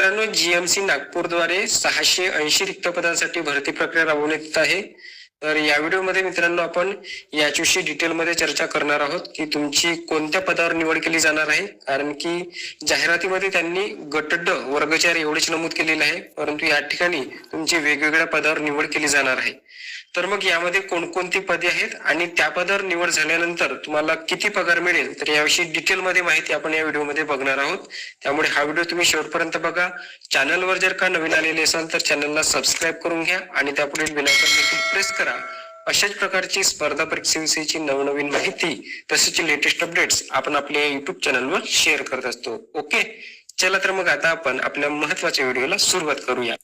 मित्रांनो जीएमसी नागपूरद्वारे सहाशे ऐंशी रिक्त पदांसाठी भरती प्रक्रिया राबवण्यात येत आहे. तर या व्हिडिओमध्ये मित्रांनो आपण याच्याविषयी डिटेलमध्ये चर्चा करणार आहोत की तुमची कोणत्या पदावर निवड केली जाणार आहे. कारण की जाहिरातीमध्ये त्यांनी गट ड वर्गचार एवढेच नमूद केलेलं आहे परंतु या ठिकाणी तुमची वेगवेगळ्या पदावर निवड केली जाणार आहे. तर मग यामध्ये कोणकोणती पदे आहेत आणि त्या पदावर निवड झाल्यानंतर तुम्हाला किती पगार मिळेल? तर याविषयी डिटेलमध्ये माहिती आपण या व्हिडिओमध्ये बघणार आहोत. त्यामुळे हा व्हिडिओ तुम्ही शेवटपर्यंत बघा. चॅनलवर जर का नवीन आलेले असाल तर चॅनलला सबस्क्राईब करून घ्या आणि त्यापुढील बेल देखील प्रेस करा. अशाच प्रकारची स्पर्धा परीक्षेविषयीची नवनवीन माहिती तसेच लेटेस्ट अपडेट्स आपण आपल्या युट्यूब चॅनलवर शेअर करत असतो. ओके चला तर मग आता आपण आपल्या महत्त्वाच्या व्हिडिओला सुरुवात करूया.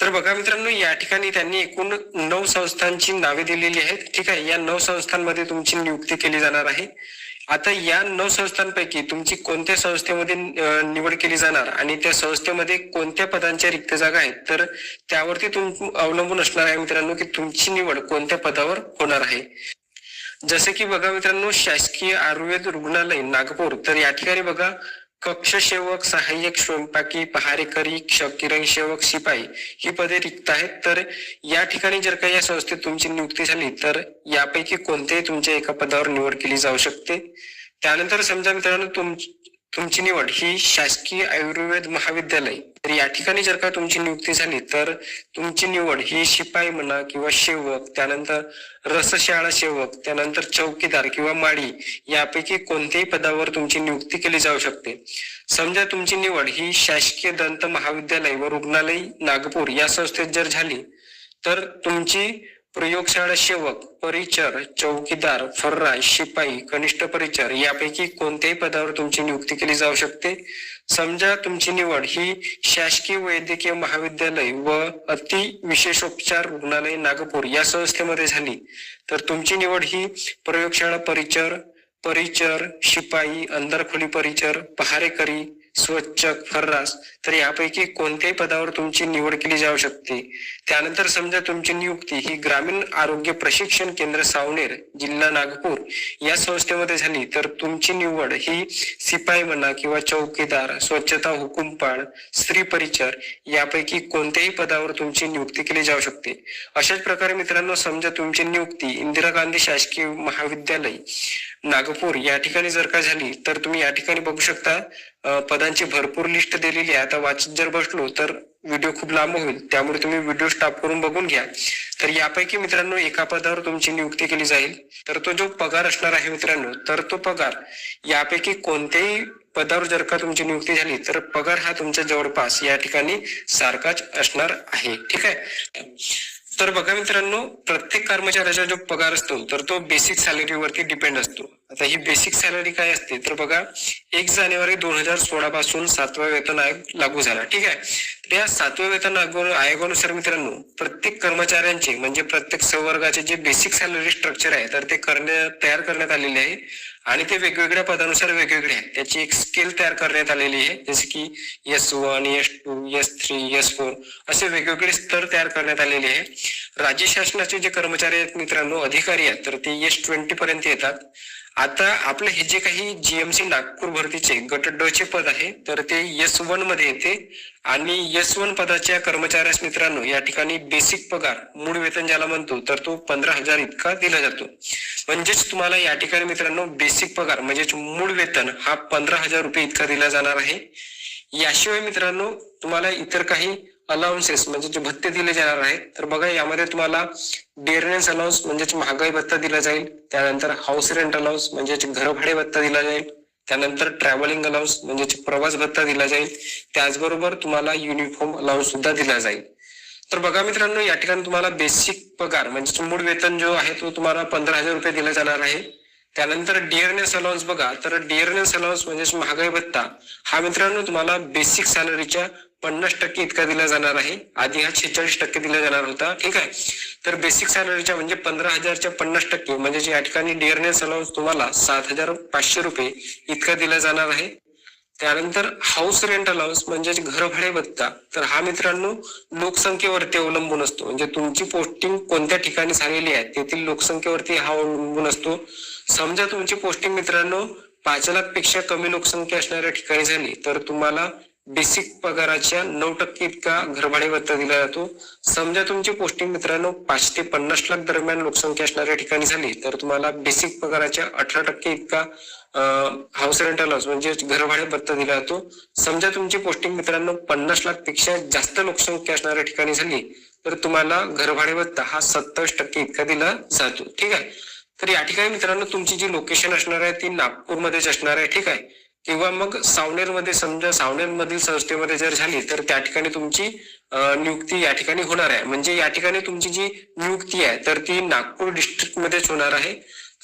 तर बघा मित्रांनो या ठिकाणी त्यांनी एकूण नऊ संस्थांची नावे दिलेली आहेत. ठीक आहे या नऊ संस्थांमध्ये तुमची नियुक्ती केली जाणार आहे. आता या नऊ संस्थांपैकी तुमची कोणत्या संस्थेमध्ये निवड केली जाणार आणि त्या संस्थेमध्ये कोणत्या पदांच्या रिक्त जागा आहेत? तर त्यावरती तुम अवलंबून असणार आहे मित्रांनो की तुमची निवड कोणत्या पदावर होणार आहे. जसे की बघा मित्रांनो शासकीय आयुर्वेद रुग्णालय नागपूर. तर या ठिकाणी बघा कक्ष सेवक सहाय्यक स्वयंपाकी पहारेकरी क्षकिरण सेवक शिपाई ही पदे रिक्त आहेत. तर या ठिकाणी जर का या संस्थेत तुमची नियुक्ती झाली तर यापैकी कोणत्याही तुमच्या एका पदावर निवड केली जाऊ शकते. त्यानंतर समजा मित्रांनो तुम तुमची निवड ही शासकीय आयुर्वेद महाविद्यालय. तर या ठिकाणी जर का तुमची नियुक्ती झाली तर तुमची निवड ही शिपाई म्हणा किंवा सेवक त्यानंतर रसशाळा सेवक त्यानंतर चौकीदार किंवा माळी यापैकी कोणत्याही पदावर तुमची नियुक्ती केली जाऊ शकते. समजा तुमची निवड ही शासकीय दंत महाविद्यालय व रुग्णालय नागपूर या संस्थेत जर झाली तर तुमची प्रयोगशाळा सेवक परिचर चौकीदार फर्रा शिपाई कनिष्ठ परिचर यापैकी कोणत्याही पदावर तुमची नियुक्ती केली जाऊ शकते. समजा तुमची निवड ही शासकीय वैद्यकीय महाविद्यालय व अति विशेषोपचार रुग्णालय नागपूर या संस्थेमध्ये झाली. तर तुमची निवड ही प्रयोगशाळा परिचर परिचर शिपाई अंधरखोली परिचर पहारेकरी स्वच्छ फर्रास तर यापैकी कोणत्याही पदावर तुमची निवड केली जाऊ शकते. त्यानंतर समजा तुमची नियुक्ती ही ग्रामीण आरोग्य प्रशिक्षण केंद्र सावनेर जिल्हा नागपूर या संस्थेमध्ये झाली. तर तुमची निवड ही शिपाई म्हणा किंवा चौकीदार स्वच्छता हुकुमपाळ स्त्री परिचर यापैकी कोणत्याही पदावर तुमची नियुक्ती केली जाऊ शकते. अशाच प्रकारे मित्रांनो समजा तुमची नियुक्ती इंदिरा गांधी शासकीय महाविद्यालय नागपूर या ठिकाणी जर का झाली तर तुम्ही या ठिकाणी बघू शकता पदांची भरपूर लिस्ट दिलेली आहे. आता वाचत जर बसलो तर व्हिडिओ खूप लांब होईल. त्यामुळे तुम्ही व्हिडिओ स्टॉप करून बघून घ्या. तर यापैकी मित्रांनो एका पदावर तुमची नियुक्ती केली जाईल. तर तो जो पगार असणार आहे मित्रांनो तर तो पगार यापैकी कोणत्याही पदावर जर का तुमची नियुक्ती झाली तर पगार हा तुमच्या जवळपास या ठिकाणी सारखाच असणार आहे. ठीक आहे? तर बघा मित्रांनो प्रत्येक कर्मचाऱ्याचा जो पगार असतो तर तो बेसिक सॅलरीवरती डिपेंड असतो. आता ही बेसिक सॅलरी काय असते? तर बघा एक जानेवारी दोन हजार सोळा पासून सातवा वेतन आयोग लागू झाला. ठीक आहे? तर या सातव्या वेतन आयोग- आयोगानुसार मित्रांनो प्रत्येक कर्मचाऱ्यांचे म्हणजे प्रत्येक संवर्गाचे जे बेसिक सॅलरी स्ट्रक्चर आहे तर ते करण्या तयार करण्यात आलेले आहे. आणि ते वेगवेगळ्या पदानुसार वेगवेगळे आहे त्याची एक स्केल तयार करण्यात आलेली आहे. जसे की S one S two S three S four असे वेगवेगळे स्तर तयार करण्यात आलेले आहे. राज्य शासनाचे जे कर्मचारी आहेत मित्रांनो अधिकारी आहेत तर ते एस ट्वेंटी पर्यंत येतात. आता आपलं हे जे काही जीएमसी नागपूर भरतीचे गट ड चे पद आहे तर ते एस वनमध्ये येते. आणि एस वन पदाच्या कर्मचाऱ्यास मित्रांनो या ठिकाणी बेसिक पगार मूळ वेतन ज्याला म्हणतो तर तो पंधरा हजार इतका दिला जातो. म्हणजेच तुम्हाला या ठिकाणी मित्रांनो बेसिक पगार म्हणजेच मूळ वेतन हा पंधरा हजार रुपये इतका दिला जाणार आहे. याशिवाय मित्रांनो तुम्हाला इतर काही अलाउन्सेस म्हणजे जे भत्ते दिले जाणार आहेत तर बघा यामध्ये तुम्हाला डेअरनेस अलाउन्स म्हणजेच महागाई भत्ता दिला जाईल त्यानंतर हाऊस रेंट अलाउन्स म्हणजे घरभाडे भत्ता दिला जाईल त्यानंतर ट्रॅव्हलिंग अलाउन्स म्हणजे प्रवास भत्ता दिला जाईल त्याचबरोबर तुम्हाला युनिफॉर्म अलाउन्स सुद्धा दिला जाईल. तर बघा मित्रांनो या ठिकाणी तुम्हाला बेसिक पगार म्हणजे मूळ वेतन जो आहे तो तुम्हाला पंधरा हजार रुपये दिला जाणार आहे. त्यानंतर डिअरनेस अलाउन्स बघा तर डिअरनेस अलाउन्स म्हणजेच महागाई भत्ता हा मित्रांनो तुम्हाला बेसिक सॅलरीच्या पन्नास टक्के इतका दिला जाणार आहे. आधी हा छेचाळीस टक्के दिला जाणार होता. ठीक आहे? तर बेसिक सॅलरीच्या म्हणजे पंधरा हजारच्या पन्नास टक्के म्हणजे या ठिकाणी डिअरनेस अलाउन्स तुम्हाला सात हजार पाचशे रुपये इतका दिला जाणार आहे. त्यानंतर हाऊस रेंट अलाउन्स म्हणजेच घरभाडे भत्ता तर हा मित्रांनो लोकसंख्येवरती अवलंबून असतो. म्हणजे तुमची पोस्टिंग कोणत्या ठिकाणी झालेली आहे तेथील लोकसंख्येवरती हा अवलंबून असतो. समजा तुमची पोस्टिंग मित्रांनो पाच लाखपेक्षा कमी लोकसंख्या असणाऱ्या ठिकाणी झाली तर तुम्हाला बेसिक पगाराच्या नऊ टक्के इतका घरभाडे भत्ता दिला जातो. समजा तुमची पोस्टिंग मित्रांनो पाच ते पन्नास लाख दरम्यान लोकसंख्या असणाऱ्या ठिकाणी झाली तर तुम्हाला बेसिक पगाराच्या अठरा टक्के इतका हाऊस रेंट अलाउन्स म्हणजे घरभाडे भत्ता दिला जातो. समजा तुमची पोस्टिंग मित्रांनो पन्नास लाखपेक्षा जास्त लोकसंख्या असणाऱ्या ठिकाणी झाली तर तुम्हाला घरभाडे भत्ता हा सत्तावीस टक्के इतका दिला जातो. ठीक आहे? तर या ठिकाणी मित्रांनो तुमची जी लोकेशन असणार आहे ती नागपूरमध्येच असणार आहे. ठीक आहे? किंवा मग सावनेरमध्ये समजा सावनेरमधील संस्थेमध्ये जर झाली तर त्या ठिकाणी तुमची नियुक्ती या ठिकाणी होणार आहे. म्हणजे या ठिकाणी तुमची जी नियुक्ती आहे तर ती नागपूर डिस्ट्रिक्ट मध्येच होणार आहे.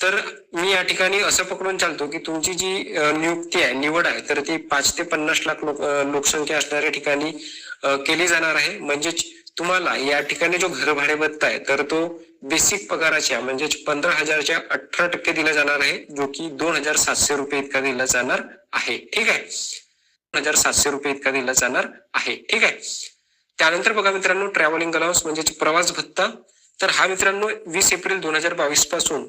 तर मी या ठिकाणी असं पकडून चालतो की तुमची जी नियुक्ती आहे निवड आहे तर ती पाच ते पन्नास लाख लोक लोकसंख्या असणाऱ्या ठिकाणी केली जाणार आहे. म्हणजेच तुम्हाला या ठिकाणी जो घरभाडे भत्ता आहे तर तो बेसिक पगाराच्या म्हणजे पंधरा हजारच्या अठरा टक्के दिला जाणार आहे जो की दोन हजार सातशे रुपये इतका दिला जाणार आहे. ठीक आहे? दोन हजार सातशे रुपये इतका दिला जाणार आहे. ठीक आहे? त्यानंतर बघा मित्रांनो ट्रॅव्हलिंग अलाउन्स म्हणजेच प्रवास भत्ता. तर हा मित्रांनो वीस एप्रिल दोन हजार बावीसपासून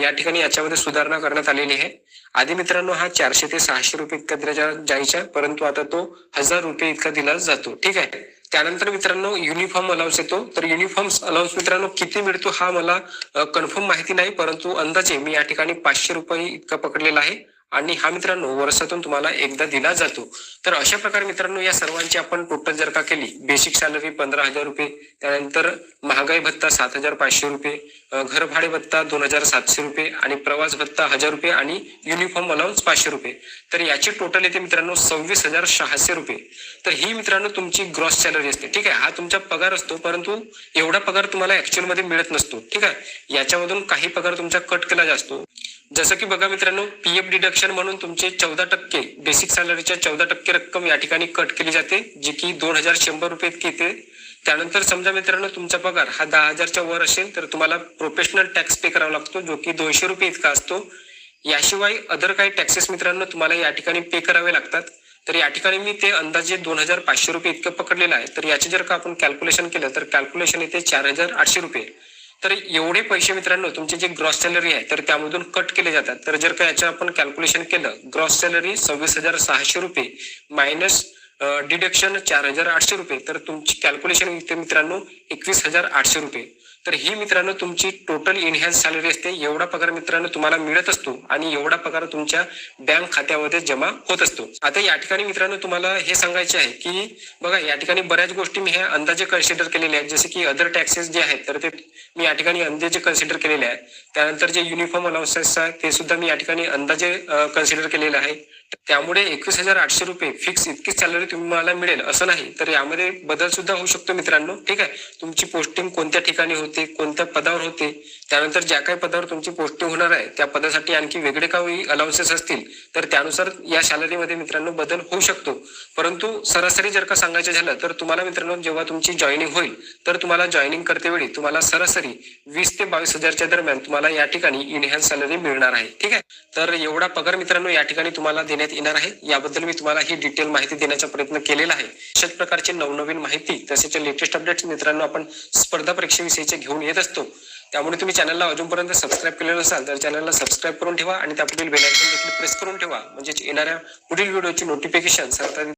या ठिकाणी याच्यामध्ये सुधारणा करण्यात आलेली आहे. आधी मित्रांनो हा चारशे ते सहाशे रुपये इतका दिला जायचा परंतु आता तो हजार रुपये इतका दिला जातो. ठीक आहे? त्यानंतर मित्रांनो युनिफॉर्म अलाउन्स येतो. तर युनिफॉर्म अलाउन्स मित्रांनो किती मिळतो हा मला कन्फर्म माहिती नाही परंतु अंदाजे मी या ठिकाणी पाचशे रुपये इतका पकडलेला आहे. आणि हा मित्रांनो वर्षातून तुम्हाला एकदा दिला जातो. तर अशा प्रकारे मित्रांनो या सर्वांची आपण टोटल जर का केली बेसिक सॅलरी पंधरा हजार रुपये त्यानंतर महागाई भत्ता सात हजार पाचशे रुपये घरभाडे घर भाडे भत्ता दोन हजार सातशे रुपये आणि प्रवास भत्ता हजार रुपये आणि युनिफॉर्म अलाउन्स पाचशे रुपये. तर याची टोटल येते मित्रांनो सव्वीस हजार सहाशे रुपये. तर ही मित्रांनो तुमची ग्रॉस सॅलरी असते. ठीक आहे हा तुमचा पगार असतो परंतु एवढा पगार तुम्हाला ऍक्च्युअलमध्ये मिळत नसतो. ठीक आहे याच्यामधून काही पगार तुमचा कट केला जातो. जसं की बघा मित्रांनो पी एफ डिडक्शन म्हणून तुमचे चौदा टक्के बेसिक सॅलरीच्या चौदा टक्के रक्कम या ठिकाणी कट केली जाते जी की दोन हजार शंभर रुपये इतकी येते त्यानंतर समजा मित्रांनो तुमचा पगार हा दहा हजारच्या वर असेल तर तुम्हाला प्रोफेशनल टॅक्स पे करावा लागतो जो की दोनशे रुपये इतका असतो. याशिवाय अदर काही टॅक्सेस मित्रांनो तुम्हाला या ठिकाणी पे करावे लागतात. तर या ठिकाणी मी ते अंदाजे दोन हजार पाचशे रुपये इतकं पकडलेलं आहे. तर याचे जर का आपण कॅल्क्युलेशन केलं तर कॅल्क्युलेशन येते चार हजार आठशे रुपये. तर एवढे पैसे मित्रांनो तुमचे जे ग्रॉस सॅलरी आहे तर त्यामधून कट केले जातात. तर जर का याचं आपण कॅल्क्युलेशन केलं ग्रॉस सॅलरी सव्वीस हजार सहाशे रुपये मायनस डिडक्शन चार हजार आठशे रुपये. तर तुमची कॅल्क्युलेशन मित्रांनो एकवीस हजार आठशे रुपये. तर ही मित्रांनो तुमची टोटल इन्हान्स सॅलरी असते. एवढा पगार मित्रांनो तुम्हाला मिळत असतो आणि एवढा पगार तुमच्या बँक खात्यामध्ये जमा होत असतो. आता या ठिकाणी मित्रांनो तुम्हाला हे सांगायचे आहे की बघा या ठिकाणी बऱ्याच गोष्टी मी ह्या अंदाजे कन्सिडर केलेल्या आहेत. जसे की अदर टॅक्सेस जे आहेत तर ते मी या ठिकाणी अंदाजे कन्सिडर केलेले आहे त्यानंतर जे युनिफॉर्म अलाउन्सेस आहे ते सुद्धा मी या ठिकाणी अंदाजे कन्सिडर केलेलं आहे. त्यामुळे एकवीस हजार आठशे रुपये फिक्स इतकीच सॅलरी तुम्हाला मिळेल असं नाही. तर यामध्ये बदल सुद्धा होऊ शकतो मित्रांनो. ठीक आहे? तुमची पोस्टिंग कोणत्या ठिकाणी होती? कोणत्या पदावर होते त्यानंतर ज्या काही पदावर तुमची पोस्टिंग होणार आहे त्या पदासाठी आणखी वेगळे काही अलाउन्सेस असतील तर त्यानुसार या सॅलरीमध्ये मित्रांनो बदल होऊ शकतो. परंतु सरासरी जर का सांगायचं झालं तर तुम्हाला मित्रांनो जेव्हा तुमची जॉईनिंग होईल तर तुम्हाला जॉईनिंग करते वेळी तुम्हाला सरासरी वीस ते बावीस हजारच्या दरम्यान तुम्हाला या ठिकाणी इनहॅन्स सॅलरी मिळणार आहे. ठीक आहे? तर एवढा पगार मित्रांनो या ठिकाणी तुम्हाला देण्यात येणार आहे. याबद्दल मी तुम्हाला ही डिटेल माहिती देण्याचा प्रयत्न केलेला आहे. अशाच प्रकारची नवनवीन माहिती तसेच लेटेस्ट अपडेट्स मित्रांनो आपण स्पर्धा परीक्षेविषयीचे घेऊन येत असतो. त्यामुळे तुम्ही चॅनलला अजूनपर्यंत सबस्क्राईब केलेलं असाल तर चॅनलला सबस्क्राईब करून ठेवा आणि त्यापुढील बेल आयकॉन देखील प्रेस करून ठेवा. म्हणजे येणाऱ्या पुढील व्हिडिओची नोटिफिकेशन सरकार